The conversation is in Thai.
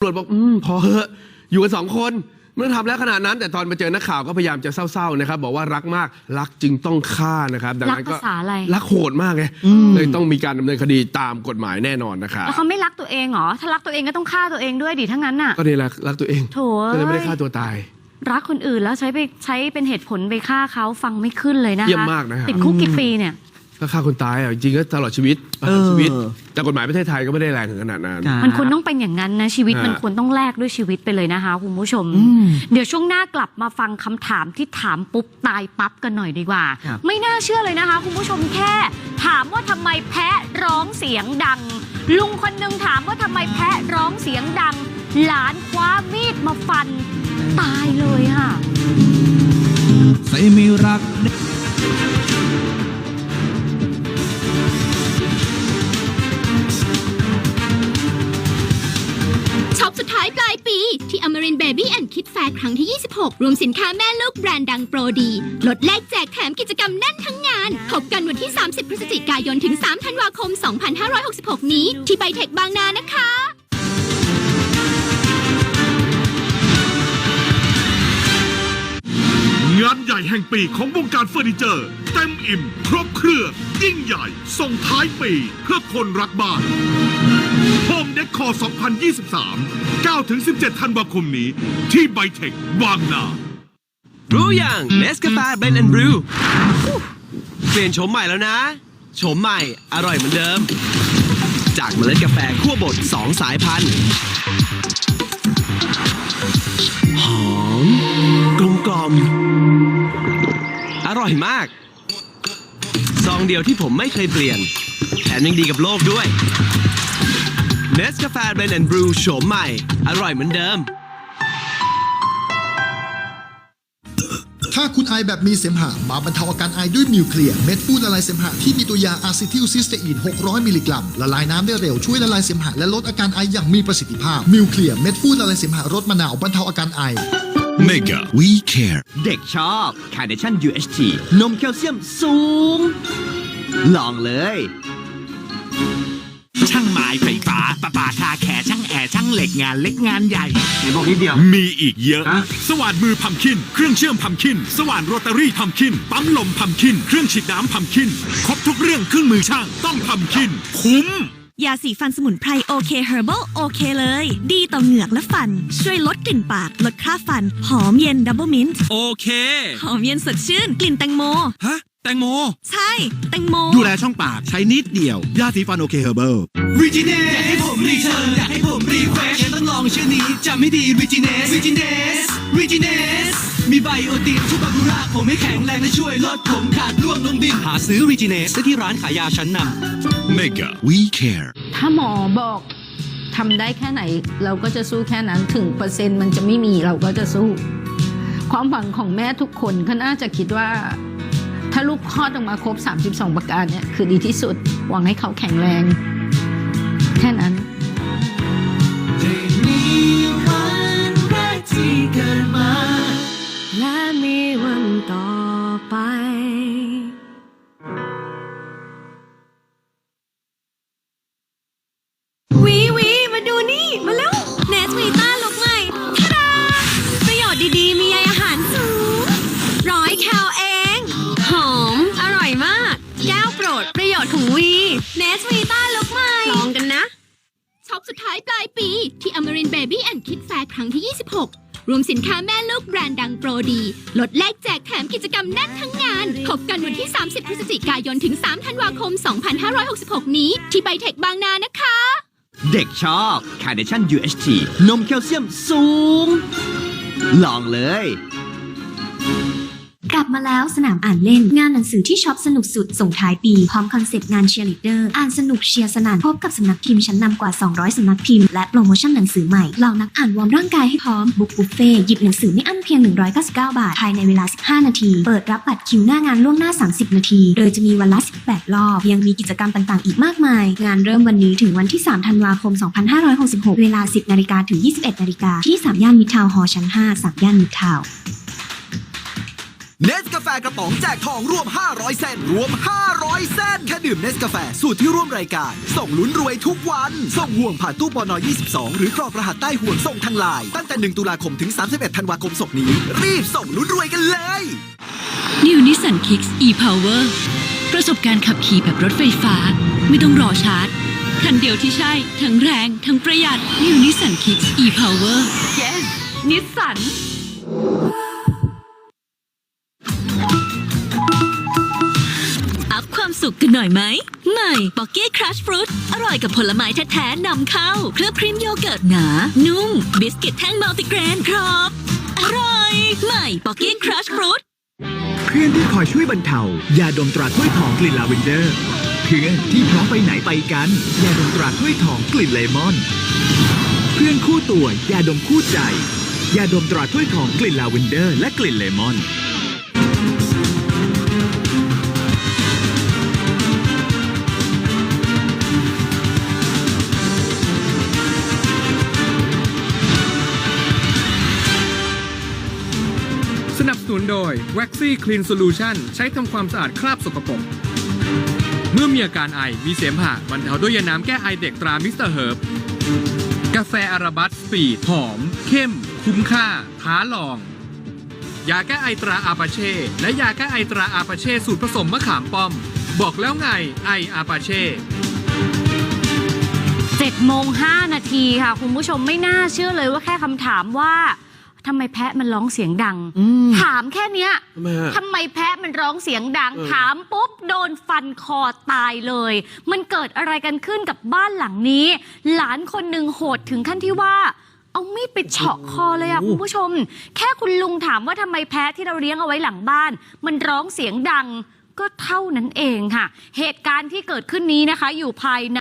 ตำรวจบอกอืมพอเหอะอยู่กันสองคนไม่ต้องทำแล้วขนาดนั้น แต่ตอนมาเจอนักข่าวก็พยายามจะเศร้าๆนะครับ บอกว่ารักมากรักจึงต้องฆ่านะครับ ดังนั้นก็รักภาษาอะไร รักโหดมากไงเลยต้องมีการดำเนินคดีตามกฎหมายแน่นอนนะครับ แล้วเขาไม่รักตัวเองเหรอ ถ้ารักตัวเองก็ต้องฆ่าตัวเองด้วยดิทั้งนั้นน่ะ ก็นี่แหละรักตัวเองโถก็เลยไม่ได้เอ้ยฆ่าตัวตาย รักคนอื่นแล้วใช้ไปใช้เป็นเหตุผลไปฆ่าเขาฟังไม่ขึ้นเลยนะคะเยี่ยมมากนะครับ ติดคุกกี่ปีเนี่ย ถ้าฆ่าคนตายอะจริงๆก็ตลอดชีวิตประหารชีวิตแต่กฎหมายประเทศไทยก็ไม่ได้แรงถึงขนาดนั้นครับ มันควรต้องเป็นอย่างนั้นนะชีวิตฮะมันควรต้องแลกด้วยชีวิตไปเลยนะคะคุณผู้ชม เดี๋ยวช่วงหน้ากลับมาฟังคำถามที่ถามปุ๊บตายปั๊บกันหน่อยดีกว่า ครับ ไม่น่าเชื่อเลยนะคะ คุณผู้ชมแค่ ถามว่าทำไมแพะร้องเสียงดัง ลุงคนหนึงถามว่าทำไมแพะร้องเสียงดัง หลานคว้ามีดมาฟัน ตายเลยค่ะ ใส่ไม่รักช็ เบบี้แอนคิดแฟร์ครั้งที่ 26 รวมสินค้าแม่ลูกแบรนด์ดังโปรดี ลดแลกแจกแถมกิจกรรมแน่นทั้งงาน พบกันวันที่ 30 พฤศจิกายนถึง 3 ธันวาคม 2566 นี้ ที่ไบเทคบางนานะคะงานใหญ่แห่งปีของวงการเฟอร์นิเจอร์ เต็มอิ่ม ครบเครื่องยิ่งใหญ่ ส่งท้ายปี เพื่อคนรักบ้าน Home Decor 2023 9-17 ธันวาคมนี้ ที่ไบเทคบางนา รู้ยังเนสกาแฟเบนแอนด์บรูเปลี่ยนโฉมใหม่แล้วนะ โฉมใหม่ อร่อยเหมือนเดิม จากเมล็ดกาแฟคั่วบด 2 สายพันธุ์หอมกลมกลอม อร่อยมาก ซองเดียวที่ผมไม่เคยเปลี่ยน แถมยังดีกับโลกด้วย เนสกาแฟเบนแอนด์บรูโฉมใหม่ อร่อยเหมือนเดิม ถ้าคุณไอแบบมีเสมหะ มาบรรเทาอาการไอด้วยมิวเคลียร์เม็ดฟูดละลายเสมหะที่มีตัวยาอะซิทิลซิสเตอีน 600 มิลลิกรัม ละลายน้ำได้เร็วช่วยละลายเสมหะและลดอาการไออย่างมีประสิทธิภาพมิวเคลียร์เม็ดฟูดละลายเสมหะรสมะนาวบรรเทาอาการไอ Mega We Care เด็กชอบ Carnation UHT นมแคลเซียมสูง ลองเลยช่างไม้ไฟฟ้าประปาคาแขช่างแอร์ช่างเหล็กงานเล็กงานใหญ่มีอีกเยอะสว่านมือพัมคิน เครื่องเชื่อมพัมคิน สว่านโรตารี่พัมคิน ปั๊มลมพัมคิน เครื่องฉีดน้ำพัมคิน ครบทุกเรื่องเครื่องมือช่างต้องพัมคิน คุ้ม ยาสีฟันสมุนไพรโอเคเฮอร์เบโอเคเลย ดีต่อเหงือกและฟัน ช่วยลดกลิ่นปาก ลดคราบฟัน หอมเย็นดับเบิลมินต์โอเค หอมเย็นสดชื่น กลิ่นแตงโม ฮะแตงโม ใช่ แตงโม ดูแลช่องปากใช้นิดเดียว ยาสีฟันโอเคเฮอร์เบิลริจิเนสอยากให้ผมรีเทิร์นอยากให้ผมรีเควสต้องลองชื่อนี้จำไม่ดีริจิเนสริจิเนสริจิเนสมีไบโอตินทุกบากุระผมให้แข็งแรงและช่วยลดผมขาดร่วงลงดินหาซื้อริจิเนสได้ที่ร้านขายยาชั้นนำ Mega We Care ถ้าหมอบอกทำได้แค่ไหนเราก็จะสู้แค่นั้นถึงเปอร์เซ็นต์มันจะไม่มีเราก็จะสู้ ความหวังของแม่ทุกคนก็น่าจะคิดว่า ถ้าลูกคลอดออกมาครบ 32 ประการเนี่ยคือดีที่สุด หวังให้เขาแข็งแรง แค่นั้น วีเนสวีต้าลุกใหม่ลองกันนะ ช็อปสุดท้ายปลายปี ที่อมรินเบบี้แอนด์คิดแฟร์ครั้งที่ 26 รวมสินค้าแม่ลูกแบรนด์ดังโปรดี ลดแลกแจกแถมกิจกรรมแน่นทั้งงาน พบกันวันที่ 30 พฤศจิกายนถึง 3 ธันวาคม 2566 นี้ ที่ไบเทคบางนานะคะ เด็กชอบ Carnation UHT นมแคลเซียมสูง ลองเลย กลับมาแล้วสนามอ่านเล่น งานหนังสือที่ช็อปสนุกสุดส่งท้ายปี พร้อมคอนเซปต์งานเชียร์ลีดเดอร์ อ่านสนุกเชียร์สนานพบกับสำนักพิมพ์ชั้นนำกว่า 200 สำนักพิมพ์และโปรโมชั่นหนังสือใหม่เหล่านักอ่านวอร์มร่างกายให้พร้อมบุ๊กบุฟเฟ่หยิบหนังสือไม่อั้นเพียง 199 บาท ภายในเวลา 15 นาที เปิดรับบัตรคิวหน้างานล่วงหน้า 30 นาที โดยจะมีวันละ 18 รอบ ยังมีกิจกรรมต่างๆ อีกมากมาย งานเริ่มวันนี้ถึงวันที่ 3 ธันวาคม 2566 เวลา 10 นาฬิกาถึง 21 นาฬิกาที่3ย่านมิตรทาวน์ฮอลล์ชั้น 5 3ย่านมิตรทาวน์ เนสกาแฟกระป๋องแจกทองรวม 500เซนรวม 500เซนแค่ดื่มเนสกาแฟสูตรที่ร่วมรายการ ส่งลุ้นรวยทุกวัน ส่งห่วงผ่านตู้ปน22 หรือกรอกรหัสใต้ห่วงส่งทางไลน์ตั้งแต่ 1 ตุลาคมถึง 31 ธันวาคมศกนี้ รีบส่งลุ้นรวยกันเลย New Nissan Kicks e-Power ประสบการณ์ขับขี่แบบรถไฟฟ้า ไม่ต้องรอชาร์จคันเดียวที่ใช่ ทั้งแรง ทั้งประหยัด New Nissan Kicks e-Power yes นิ สสันอัพความสุขกันหน่อยไหมใหม่ป๊อกเก้ครัชฟรุตอร่อยกับผลไม้แท้ๆนำเข้า เคลือบครีมโยเกิร์ตหนา นุ่ม บิสกิตแท่งมัลติกรนกรอบ อร่อย ใหม่ป๊อกเก้ครัชฟรุตเพื่อนที่คอยช่วยบรรเทายาดมตราถ้วยทองกลิ่นลาเวนเดอร์เพื่อนที่พร้อมไปไหนไปกันยาดมตราถ้วยทองกลิ่นเลมอน เพื่อนคู่ตัวยาดมคู่ใจยาดมตราถ้วยทองกลิ่นลาเวนเดอร์ และกลิ่นเลมอน โดย Waxy Clean Solution ใช้ทำความสะอาดคราบสกปรก เมื่อมีอาการไอ มีเสมหะบรรเทาด้วยยาน้ำแก้ไอเด็กตรามิสเตอร์เฮิร์บกาแฟอาราบัสสปีดหอม เข้ม คุ้มค่าท้าลอง ยาแก้ไอตราอาปาเช่ และยาแก้ไอตราอาปาเช่สูตรผสมมะขามป้อม บอกแล้วไงไออาปาเช่7โมง5นาทีค่ะ คุณผู้ชมไม่น่าเชื่อเลยว่าแค่คำถามว่า ทำไมแพะมันร้องเสียงดัง ถามแค่เนี้ยทำไมฮะ ทำไมแพะมันร้องเสียงดังเออถามปุ๊บโดนฟันคอตายเลย มันเกิดอะไรกันขึ้นกับบ้านหลังนี้ หลานคนหนึ่งโหดถึงขั้นที่ว่า เอามีดไปเฉาะคอเลยอะคุณผู้ชม แค่คุณลุงถามว่าทำไมแพะที่เราเลี้ยงเอาไว้หลังบ้าน มันร้องเสียงดังก็เท่านั้นเองค่ะ เหตุการณ์ที่เกิดขึ้นนี้นะคะ อยู่ภายใน